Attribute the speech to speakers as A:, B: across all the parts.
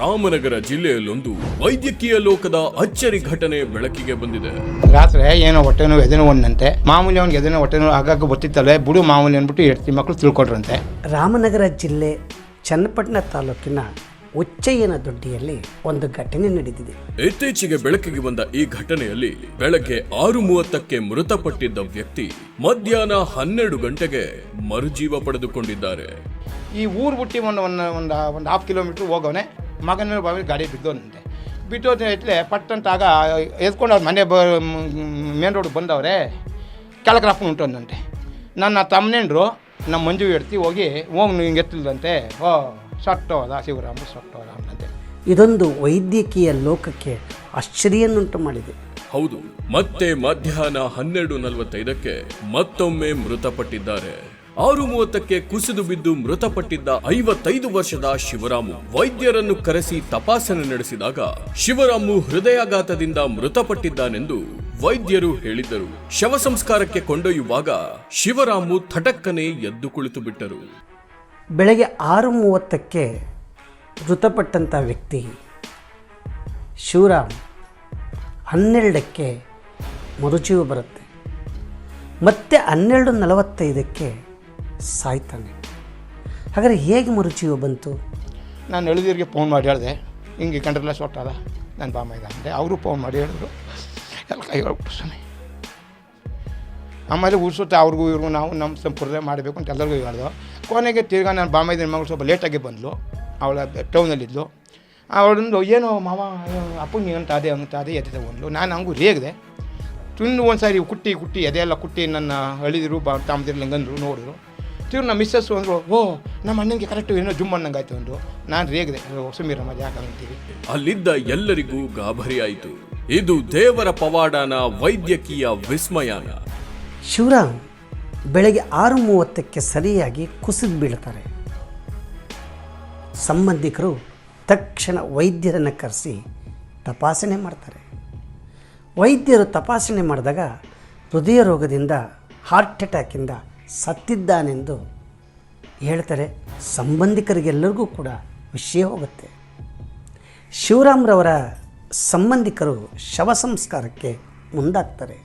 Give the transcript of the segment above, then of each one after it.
A: ರಾಮನಗರ ಜಿಲ್ಲೆಯಲ್ಲೊಂದು ವೈದ್ಯಕೀಯ ಲೋಕದ ಅಚ್ಚರಿ ಘಟನೆ ಬೆಳಕಿಗೆ ಬಂದಿದೆ.
B: ರಾತ್ರಿ ಏನೋ ಹೊಟ್ಟೆ ನೋವು ಎದೆನೋ ಒಂದಂತೆ ಮಾಮೂಲಿ ಅವ್ನಿಗೆ ಎದೆನೋ ಹೊಟ್ಟೆ ನೋವು ಆಗಾಗ ಬರ್ತಿತ್ತಲ್ಲ ಬಿಡು ಮಾಮೂಲಿ ಅಂದ್ಬಿಟ್ಟು ಹೆಡ್ತಿ ಮಕ್ಕಳು ತಿಳ್ಕೊಡ್ರಂತೆ
C: ರಾಮನಗರ ಜಿಲ್ಲೆ ಚನ್ನಪಟ್ಟಣ ತಾಲೂಕಿನ ಉಚ್ಚಯ್ಯನ ದೊಡ್ಡಿಯಲ್ಲಿ ಒಂದು ಘಟನೆ ನಡೆದಿದೆ.
A: ಇತ್ತೀಚೆಗೆ ಬೆಳಕಿಗೆ ಬಂದ ಈ ಘಟನೆಯಲ್ಲಿ ಬೆಳಗ್ಗೆ ಆರು ಮೂವತ್ತಕ್ಕೆ ಮೃತಪಟ್ಟಿದ್ದ ವ್ಯಕ್ತಿ ಮಧ್ಯಾಹ್ನ ಹನ್ನೆರಡು ಗಂಟೆಗೆ ಮರುಜೀವ ಪಡೆದುಕೊಂಡಿದ್ದಾರೆ.
B: ಈ ಊರು ಬಿಟ್ಟು ಒಂದು ಒಂದು ಒಂದು ಒಂದು ಹಾಫ್ ಕಿಲೋಮೀಟ್ರ್ ಹೋಗವನೆ ಮಗನ ಮೇಲೆ ಬಾವಿ ಗಾಡಿ ಬಿದ್ದೋನಂತೆ. ಬಿಟ್ಟೋದ ಇಟ್ಲೆ ಪಟ್ಟಂತ ಆಗ ಎದ್ಕೊಂಡು ಅವ್ರ ಮನೆ ಬ ಮೇನ್ ರೋಡ್ ಬಂದವ್ರೆ ಕೆಳಕ್ರಾಪ್ ಉಂಟಂದಂತೆ ನನ್ನ ತಮ್ಮನೇಂಡ್ರು ನಮ್ಮ ಮಂಜು ಎಡ್ತಿ ಹೋಗಿ ಹೋಗಿ ಹಿಂಗೆ ಎತ್ತಿಲ್ದಂತೆ ಓ ಸಟ್ಟೋದ ಶಿವರಾಮ ಸಟ್ಟೋದ ಅಂತೆ
C: ಇದೊಂದು ವೈದ್ಯಕೀಯ ಲೋಕಕ್ಕೆ ಆಶ್ಚರ್ಯನ್ನುಂಟು ಮಾಡಿದೆ.
A: ಹೌದು ಮತ್ತೆ ಮಧ್ಯಾಹ್ನ ಹನ್ನೆರಡು ನಲವತ್ತೈದಕ್ಕೆ ಮತ್ತೊಮ್ಮೆ ಮೃತಪಟ್ಟಿದ್ದಾರೆ. ಆರು ಮೂವತ್ತಕ್ಕೆ ಕುಸಿದು ಬಿದ್ದು ಮೃತಪಟ್ಟಿದ್ದ ಐವತ್ತೈದು ವರ್ಷದ ಶಿವರಾಮು ವೈದ್ಯರನ್ನು ಕರೆಸಿ ತಪಾಸಣೆ ನಡೆಸಿದಾಗ ಶಿವರಾಮು ಹೃದಯಾಘಾತದಿಂದ ಮೃತಪಟ್ಟಿದ್ದಾನೆಂದು ವೈದ್ಯರು ಹೇಳಿದ್ದರು. ಶವ ಸಂಸ್ಕಾರಕ್ಕೆ ಕೊಂಡೊಯ್ಯುವಾಗ ಶಿವರಾಮು ಥಟಕ್ಕನೆ ಎದ್ದು ಕುಳಿತು ಬಿಟ್ಟರು.
C: ಬೆಳಗ್ಗೆ ಆರು ಮೂವತ್ತಕ್ಕೆ ಮೃತಪಟ್ಟಂಥ ವ್ಯಕ್ತಿ ಶಿವರಾಮ್ ಹನ್ನೆರಡಕ್ಕೆ ಮರುಜೀವ ಬರುತ್ತೆ. ಮತ್ತೆ ಹನ್ನೆರಡು ನಲವತ್ತೈದಕ್ಕೆ ಸಾಯ್ತಾನೆ. ಹಾಗಾದರೆ ಹೇಗೆ ಮರುಜೀವ ಬಂತು?
B: ನಾನು ಎಳೆದಿರಿಗೆ ಫೋನ್ ಮಾಡಿ ಹೇಳಿದೆ, ಹಿಂಗೆ ಕಂಡ್ರಲ್ಲ ಸೊಟ್ಟದ ನನ್ನ ಬಾಮ ಇದೆ. ಅಂದರೆ ಅವರು ಫೋನ್ ಮಾಡಿ ಹೇಳಿದ್ರು. ಎಲ್ಲ ಕೈ ಸ್ವಾಮಿ ಆಮೇಲೆ ಉರ್ಸುತ್ತೆ ಅವ್ರಿಗೂ ಇವ್ರಿಗೂ ನಾವು ನಮ್ಮ ಸಂಪ್ರದಾಯ ಮಾಡಬೇಕು ಅಂತ ಎಲ್ಲರಿಗೂ ಹೇಳ್ದು. ಕೊನೆಗೆ ತಿರ್ಗಾ ನನ್ನ ಬಾಮ ಇದ್ದ ಮಗಳು ಸ್ವಲ್ಪ ಲೇಟಾಗಿ ಬಂದಳು ಅವಳ ಟೌನಲ್ಲಿದ್ಲು ಅವಳೊಂದು, ಏನೋ ಮಾವ ಅಪ್ಪಂಗೆ ಅಂತ ಅದೇ ಅಂತ ಅದೇ ಎದೆ ಒಂದು ನಾನು ಹಂಗೂ ರೇಗಿದೆ ತಿಂದು ಒಂದು ಸಾರಿ ಕುಟ್ಟಿ ಕುಟ್ಟಿ ಎದೆ ಎಲ್ಲ ಕುಟ್ಟಿ ನನ್ನ ಅಳಿದಿರು ಬಾ, ತಾಮದಿರು, ಲಂಗಂದ್ರು ನೋಡಿದ್ರು. ತಿರ್ಗಿ ನಮ್ಮ ಮಿಸ್ಸಸ್ ಅಂದರು ಓ ನಮ್ಮ ಅಣ್ಣನಿಗೆ ಕರೆಕ್ಟ್ ಏನೋ ಜುಮ್ ಅನ್ನಂಗೆ ಆಯ್ತು ಅಂದರು ನಾನು ರೇಗಿದೆ ಸುಮೀರಮ್ಮ ಯಾಕೆ ಅಂತೀವಿ
A: ಅಲ್ಲಿದ್ದ ಎಲ್ಲರಿಗೂ ಗಾಬರಿಯಾಯಿತು. ಇದು ದೇವರ ಪವಾಡನ ವೈದ್ಯಕೀಯ ವಿಸ್ಮಯಾನ.
C: ಶಿವರಾಮ್ ಬೆಳಗ್ಗೆ ಆರು ಮೂವತ್ತಕ್ಕೆ ಸರಿಯಾಗಿ ಕುಸಿದು ಬೀಳ್ತಾರೆ. ಸಂಬಂಧಿಕರು ತಕ್ಷಣ ವೈದ್ಯರನ್ನು ಕರೆಸಿ ತಪಾಸಣೆ ಮಾಡ್ತಾರೆ. ವೈದ್ಯರು ತಪಾಸಣೆ ಮಾಡಿದಾಗ ಹೃದಯ ರೋಗದಿಂದ ಹಾರ್ಟ್ ಅಟ್ಯಾಕಿಂದ ಸತ್ತಿದ್ದಾನೆಂದು ಹೇಳ್ತಾರೆ ಸಂಬಂಧಿಕರಿಗೆಲ್ಲರಿಗೂ ಕೂಡ ವಿಷಯ ಹೋಗುತ್ತೆ. ಶಿವರಾಮ್ರವರ ಸಂಬಂಧಿಕರು ಶವ ಸಂಸ್ಕಾರಕ್ಕೆ ಮುಂದಾಗ್ತಾರೆ.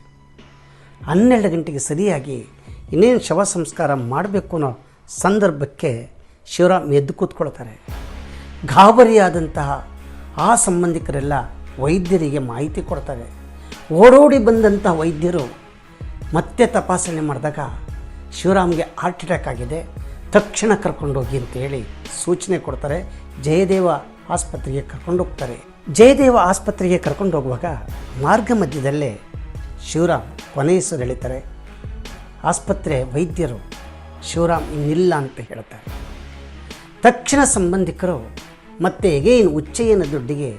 C: ಹನ್ನೆರಡು ಗಂಟೆಗೆ ಸರಿಯಾಗಿ ಇನ್ನೇನು ಶವ ಸಂಸ್ಕಾರ ಮಾಡಬೇಕು ಅನ್ನೋ ಸಂದರ್ಭಕ್ಕೆ ಶಿವರಾಮ್ ಎದ್ದು ಕೂತ್ಕೊಳ್ತಾರೆ. ಗಾಬರಿಯಾದಂತಹ ಆ ಸಂಬಂಧಿಕರೆಲ್ಲ ವೈದ್ಯರಿಗೆ ಮಾಹಿತಿ ಕೊಡ್ತಾರೆ. ಓಡೋಡಿ ಬಂದಂತಹ ವೈದ್ಯರು ಮತ್ತೆ ತಪಾಸಣೆ ಮಾಡಿದಾಗ ಶಿವರಾಮ್ಗೆ ಹಾರ್ಟ್ ಅಟ್ಯಾಕ್ ಆಗಿದೆ. ತಕ್ಷಣ ಕರ್ಕೊಂಡೋಗಿ ಅಂತೇಳಿ ಸೂಚನೆ ಕೊಡ್ತಾರೆ. ಜಯದೇವ ಆಸ್ಪತ್ರೆಗೆ ಕರ್ಕೊಂಡೋಗ್ತಾರೆ ಜಯದೇವ ಆಸ್ಪತ್ರೆಗೆ ಕರ್ಕೊಂಡು ಹೋಗುವಾಗ ಮಾರ್ಗ ಮಧ್ಯದಲ್ಲೇ ಶಿವರಾಮ್ ಕೊನೆಯಸರು ಎಳಿತಾರೆ ಆಸ್ಪತ್ರೆ ವೈದ್ಯರು ಶಿವರಾಮ್ ಇನ್ನಿಲ್ಲ ಅಂತ ಹೇಳ್ತಾರೆ. ತಕ್ಷಣ ಸಂಬಂಧಿಕರು ಮತ್ತೆ ಎಗೇನ್ ಉಚ್ಚಯ್ಯನ ದುಡ್ಡಿಗೆ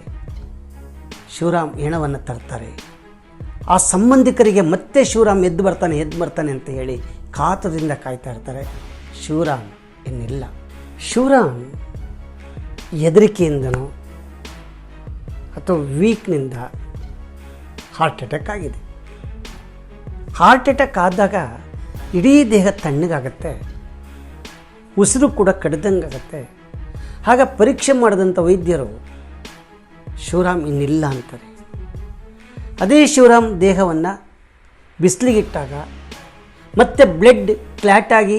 C: ಶಿವರಾಮ್ ಹೆಣವನ್ನು ತರ್ತಾರೆ. ಆ ಸಂಬಂಧಿಕರಿಗೆ ಮತ್ತೆ ಶಿವರಾಮ್ ಎದ್ದು ಬರ್ತಾನೆ ಎದ್ದು ಬರ್ತಾನೆ ಅಂತ ಹೇಳಿ ಕಾತದಿಂದ ಕಾಯ್ತಾ ಇರ್ತಾರೆ. ಶಿವರಾಮ್ ಇನ್ನಿಲ್ಲ. ಶಿವರಾಮ್ ಹೆದರಿಕೆಯಿಂದನೋ ಅಥವಾ ವೀಕ್ನಿಂದ ಹಾರ್ಟ್ ಅಟ್ಯಾಕ್ ಆಗಿದೆ. ಹಾರ್ಟ್ ಅಟ್ಯಾಕ್ ಆದಾಗ ಇಡೀ ದೇಹ ತಣ್ಣಗಾಗತ್ತೆ. ಉಸಿರು ಕೂಡ ಕಡ್ದಂಗಾಗತ್ತೆ. ಆಗ ಪರೀಕ್ಷೆ ಮಾಡಿದಂಥ ವೈದ್ಯರು ಶಿವರಾಮ್ ಇನ್ನಿಲ್ಲ ಅಂತಾರೆ. ಅದೇ ಶಿವರಾಮ್ ದೇಹವನ್ನು ಬಿಸಿಲಿಗಿಟ್ಟಾಗ ಮತ್ತೆ ಬ್ಲಡ್ ಕ್ಲ್ಯಾಟಾಗಿ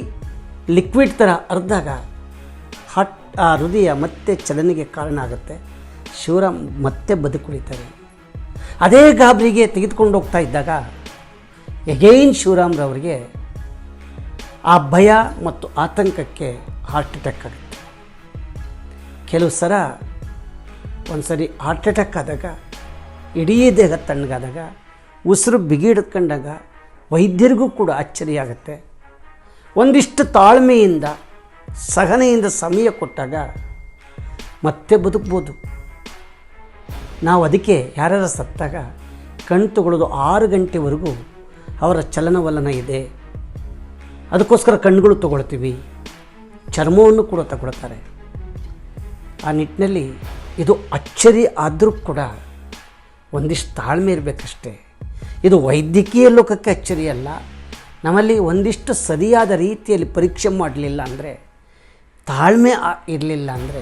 C: ಲಿಕ್ವಿಡ್ ಥರ ಅರ್ದಾಗ ಹಾಟ್ ಆ ಹೃದಯ ಮತ್ತೆ ಚಲನೆಗೆ ಕಾರಣ ಆಗುತ್ತೆ. ಶಿವರಾಮ್ ಮತ್ತೆ ಬದುಕುಳಿತಾರೆ. ಅದೇ ಗಾಬರಿಗೆ ತೆಗೆದುಕೊಂಡು ಹೋಗ್ತಾ ಇದ್ದಾಗ ಎಗೈನ್ ಶಿವರಾಮ್ರವರಿಗೆ ಆ ಭಯ ಮತ್ತು ಆತಂಕಕ್ಕೆ ಹಾರ್ಟ್ ಅಟ್ಯಾಕ್ ಆಗುತ್ತೆ. ಕೆಲವು ಸಲ ಒಂದು ಸರಿ ಹಾರ್ಟ್ ಅಟ್ಯಾಕ್ ಆದಾಗ ಇಡೀ ದೇಹ ತಣ್ಣಗಾದಾಗ, ಉಸಿರು ಬಿಗಿಡ್ಕೊಂಡಾಗ ವೈದ್ಯರಿಗೂ ಕೂಡ ಅಚ್ಚರಿ ಆಗುತ್ತೆ ಒಂದಿಷ್ಟು ತಾಳ್ಮೆಯಿಂದ, ಸಹನೆಯಿಂದ ಸಮಯ ಕೊಟ್ಟಾಗ ಮತ್ತೆ ಬದುಕ್ಬೋದು. ನಾವು ಅದಕ್ಕೆ ಯಾರ್ಯಾರ ಸತ್ತಾಗ ಕಣ್ ತಗೊಳ್ಳೋದು ಆರು ಗಂಟೆವರೆಗೂ ಅವರ ಚಲನವಲನ ಇದೆ. ಅದಕ್ಕೋಸ್ಕರ ಕಣ್ಣುಗಳು ತಗೊಳ್ತೀವಿ. ಚರ್ಮವನ್ನು ಕೂಡ ತಗೊಳ್ತಾರೆ. ಆ ನಿಟ್ಟಿನಲ್ಲಿ ಇದು ಅಚ್ಚರಿ ಆದರೂ ಕೂಡ ಒಂದಿಷ್ಟು ತಾಳ್ಮೆ ಇರಬೇಕಷ್ಟೇ. ಇದು ವೈದ್ಯಕೀಯ ಲೋಕಕ್ಕೆ ಅಚ್ಚರಿ ಅಲ್ಲ. ನಮ್ಮಲ್ಲಿ ಒಂದಿಷ್ಟು ಸರಿಯಾದ ರೀತಿಯಲ್ಲಿ ಪರೀಕ್ಷೆ ಮಾಡಲಿಲ್ಲ ಅಂದರೆ, ತಾಳ್ಮೆ ಇರಲಿಲ್ಲ ಅಂದರೆ